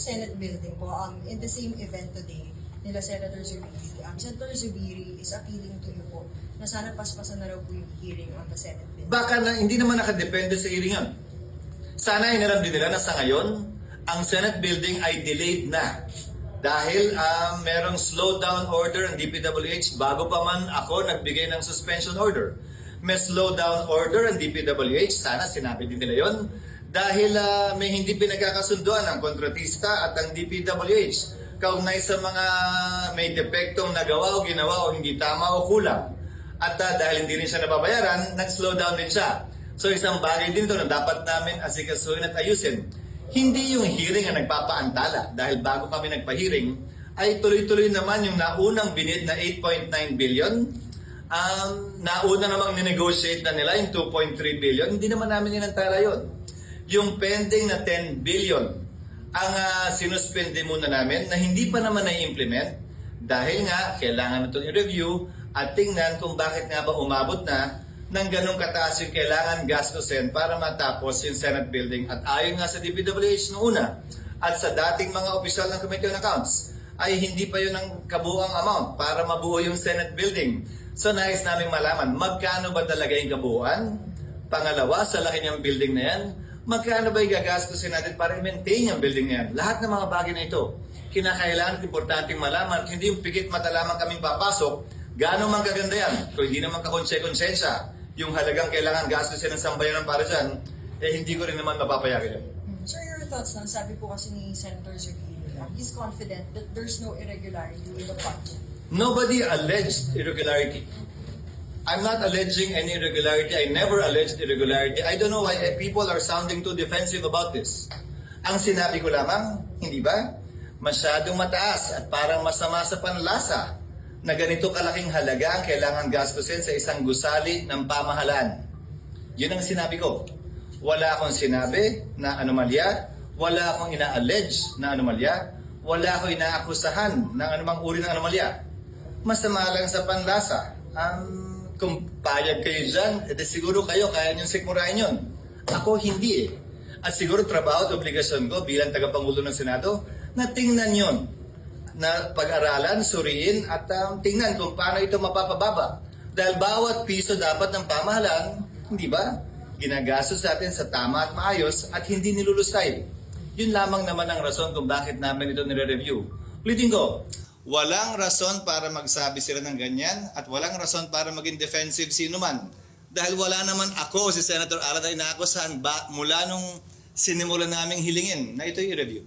Senate building po, um, in the same event today, nila Senator Zubiri, um, Senator Zubiri is appealing to you po na sana paspasan na raw po yung hearing on the Senate building. Baka na, hindi naman nakadepende sa hearing yun. Sana hiniram din nila na sa ngayon, ang Senate building ay delayed na. Dahil um, merong slowdown order ng DPWH bago pa man ako nagbigay ng suspension order. May slowdown order ng DPWH, sana sinabi din nila yon dahil ah, may hindi pinagkakasunduan ng kontratista at ang DPWH kaugnay sa mga may depektong nagawa o ginawa o hindi tama o kulang. At ah, dahil hindi rin siya nababayaran, nag-slow down din siya. So isang bagay din ito na dapat namin asikasuhin at ayusin. Hindi yung hearing ang nagpapaantala dahil bago kami nagpa-hearing ay tuloy-tuloy naman yung naunang binid na 8.9 billion. Um, nauna namang ninegotiate na nila yung 2.3 billion. Hindi naman namin inantala yon. Yung pending na 10 billion ang uh, sinuspende muna namin na hindi pa naman na-implement dahil nga kailangan ito i-review at tingnan kung bakit nga ba umabot na ng ganong kataas yung kailangan gastusin para matapos yung Senate building. At ayon nga sa DPWH noong una at sa dating mga opisyal ng Committee on Accounts ay hindi pa yun ang kabuang amount para mabuo yung Senate building. So nais namin malaman, magkano ba talaga yung kabuuan? Pangalawa, sa laki niyang building na yan, magkano ba yung gagastusin natin para i-maintain yung building na yan? Lahat ng mga bagay na ito, kinakailangan at importanteng malaman, hindi yung pikit mata lamang kaming papasok, gaano man kaganda yan, kung hindi naman kakonse-konsensya, yung halagang kailangan gastusin ng sambayanan para dyan, eh hindi ko rin naman mapapayagan yun. Hmm. Sir, your thoughts lang, sabi po kasi ni Senator um, he's confident that there's no irregularity in the budget. Nobody alleged irregularity. I'm not alleging any irregularity. I never alleged irregularity. I don't know why people are sounding too defensive about this. Ang sinabi ko lamang, hindi ba? Masyadong mataas at parang masama sa panlasa na ganito kalaking halaga ang kailangan gastusin sa isang gusali ng pamahalaan. Yun ang sinabi ko. Wala akong sinabi na anomalya, wala akong ina-allege na anomalya, wala akong inaakusahan ng anumang uri ng anomalya. Masama lang sa panlasa. Um, kung payag kayo dyan, edi siguro kayo kaya niyong sikmurain yun. Ako hindi eh. At siguro trabaho at obligasyon ko bilang tagapangulo ng Senado na tingnan yon na pag-aralan, suriin at um, tingnan kung paano ito mapapababa. Dahil bawat piso dapat ng pamahalaan, hindi ba? Ginagastos natin sa tama at maayos at hindi nilulustay. Yun lamang naman ang rason kung bakit namin ito nire-review. Ulitin ko, walang rason para magsabi sila ng ganyan at walang rason para maging defensive sino man. Dahil wala naman ako, si Senator Arada, inaakusahan ba mula nung sinimulan naming hilingin na ito i-review.